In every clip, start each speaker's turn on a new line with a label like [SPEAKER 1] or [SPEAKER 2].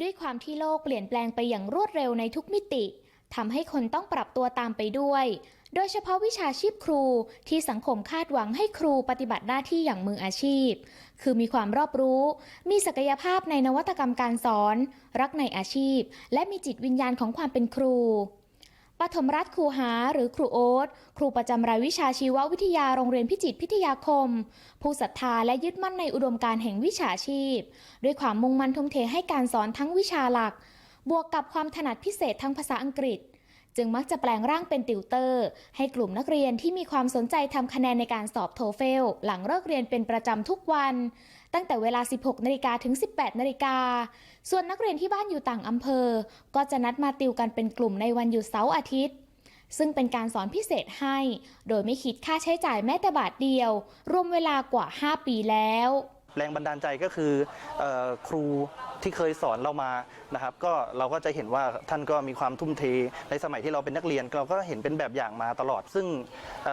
[SPEAKER 1] ด้วยความที่โลกเปลี่ยนแปลงไปอย่างรวดเร็วในทุกมิติทำให้คนต้องปรับตัวตามไปด้วย โดยเฉพาะวิชาชีพครูที่สังคมคาดหวังให้ครูปฏิบัติหน้าที่อย่างมืออาชีพ คือมีความรอบรู้ มีศักยภาพในนวัตกรรมการสอน รักในอาชีพ และมีจิตวิญญาณของความเป็นครู ปฐมรัฐครูหาหรือครูโอ๊ตครูประจำรายวิชาชีววิทยาโรงเรียนพิจิตรพิทยาคม ผู้ศรัทธาและยึดมั่นในอุดมการแห่งวิชาชีพ ด้วยความมุ่งมั่นทุ่มเทให้การสอนทั้งวิชาหลัก บวกกับความถนัดพิเศษทางภาษาอังกฤษ จึงมักจะแปลงร่างเป็นติวเตอร์ ให้กลุ่มนักเรียนที่มีความสนใจทำคะแนนในการสอบโทเฟล หลังเลิกเรียนเป็นประจำทุกวัน ตั้งแต่เวลา 16นาฬิกาถึง 18นาฬิกาส่วนนักเรียนที่บ้านอยู่ต่างอำเภอ ก็จะนัดมาติวกันเป็นกลุ่มในวันหยุดเสาร์อาทิตย์ซึ่งเป็นการสอนพิเศษให้ โดยไม่คิดค่าใช้จ่ายแม้แต่บาทเดียว รวมเวลากว่า 5 ปีแล้ว
[SPEAKER 2] แรงบันดาลใจก็คือออครูที่เคยสอนเรามานะครับ ก็เราก็จะเห็นว่าท่านก็มีความทุ่มเทในสมัยที่เราเป็นนักเรียน เราก็เห็นเป็นแบบอย่างมาตลอด ซึ่ง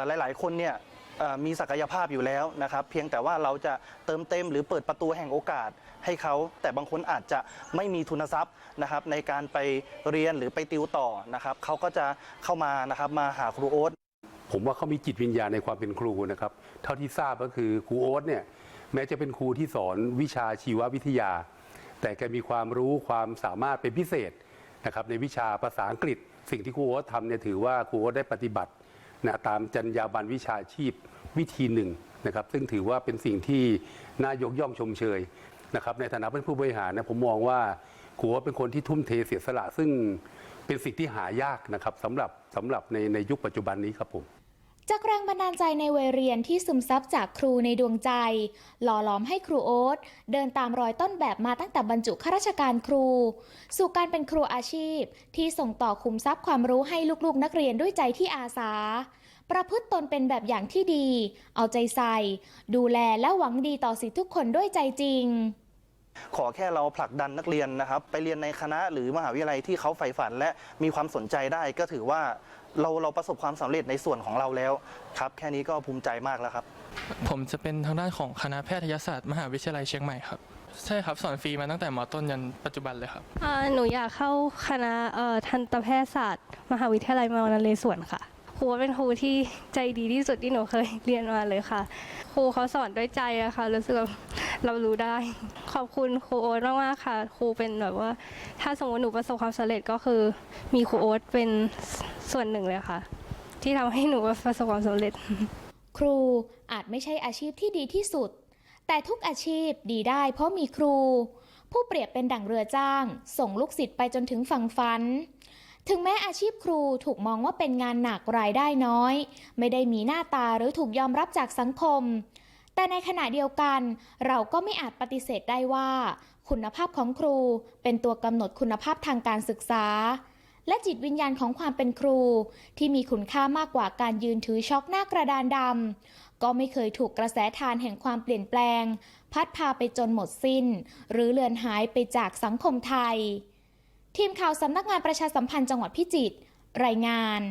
[SPEAKER 2] หลาย ๆ คนเนี่ยมีศักยภาพอยู่แล้วนะครับ เพียงแต่ว่าเราจะเติมเต็มหรือเปิดประตูแห่งโอกาสให้เขา แต่บางคนอาจจะไม่มีทุนทรัพย์นะครับ ในการไปเรียนหรือไปติวต่อนะครับเขาก็จะเข้ามานะครับมาหาครูโอ๊ต
[SPEAKER 3] ผมว่าเขามีจิตวิญญาณในความเป็นครูนะครับ เท่าที่ทราบก็คือครูโอ๊ตเนี่ย แม้จะเป็นครูที่สอนวิชาชีววิทยา แต่แกมีความรู้ความสามารถเป็นพิเศษนะครับในวิชาภาษาอังกฤษ สิ่งที่ครูโอ๊ตทำเนี่ยถือว่าครูโอ๊ตได้ปฏิบัตินะตามจรรยาบรรณวิชาชีพวิธีหนึ่งนะครับซึ่งถือว่าเป็นสิ่งที่น่ายกย่องชมเชยนะครับในฐานะเป็นผู้บริหารนะผมมองว่าครูโอ๊ตเป็นคนที่ทุ่มเทเสียสละซึ่งเป็นสิ่งที่หายากนะครับสำหรับสำหรับในในยุคปัจจุบันนี้ครับผม
[SPEAKER 1] จากแรงบันดาลใจในวัยเรียนที่ซึมซับจากครูในดวงใจ หล่อหลอมให้ครูโอ๊ตเดินตามรอยต้นแบบมาตั้งแต่บรรจุข้าราชการครู สู่การเป็นครูอาชีพ ที่ส่งต่อคุมทรัพย์ความรู้ให้ลูกๆนักเรียนด้วยใจที่อาสา ประพฤติตนเป็นแบบอย่างที่ดี เอาใจใส่ ดูแลและหวังดีต่อสิทธิทุกคนด้วยใจจริง
[SPEAKER 2] ขอแค่เราผลักดันนักเรียนนะครับ ไปเรียนในคณะหรือมหาวิทยาลัยที่เขาใฝ่ฝัน และมีความสนใจได้ก็ถือว่าเราเราประสบความสำเร็จในส่วนของเราแล้วครับ แค่นี้ก็ภูมิใจมากแล้วครับ
[SPEAKER 4] ผมจะเป็นทางด้านของคณะแพทยศาสตร์ มหาวิทยาลัยเชียงใหม่ครับใช่ครับสอนฟรีมาตั้งแต่มต้นยันปัจจุบันเลยครับ
[SPEAKER 5] อ่าหนูอยากเข้าคณะเอ่อทันตแพทยศาสตร์ มหาวิทยาลัยมอนเรศวรค่ะครูเป็นครูที่ใจดีที่สุดที่หนูเคยเรียนมาเลยค่ะครูเขาสอนด้วยใจอะค่ะรู้สึกว่า เรารู้ได้ ขอบคุณครูโอ๊ตมากๆค่ะ ครูเป็นแบบว่า ถ้าสมมติหนูประสบความสำเร็จก็คือ มีครูโอ๊ตเป็นส่วนหนึ่งเลยค่ะ ที่ทำให้หนูประสบความสำเร็จ
[SPEAKER 1] ครูอาจไม่ใช่อาชีพที่ดีที่สุด แต่ทุกอาชีพดีได้เพราะมีครู ผู้เปรียบเป็นดั่งเรือจ้าง ส่งลูกศิษย์ไปจนถึงฝั่งฝันถึงแม้อาชีพครูถูกมองว่าเป็นงานหนักรายได้น้อย ไม่ได้มีหน้าตาหรือถูกยอมรับจากสังคม แต่ในขณะเดียวกัน เราก็ไม่อาจปฏิเสธได้ว่า คุณภาพของครูเป็นตัวกำหนดคุณภาพทางการศึกษา และจิตวิญญาณของความเป็นครู ที่มีคุณค่ามากกว่าการยืนถือช็อกหน้ากระดานดำก็ไม่เคยถูกกระแสทานแห่งความเปลี่ยนแปลง พัดพาไปจนหมดสิ้น หรือเลือนหายไปจากสังคมไทย ทีมข่าวสำนักงานประชาสัมพันธ์จังหวัดพิจิตรรายงาน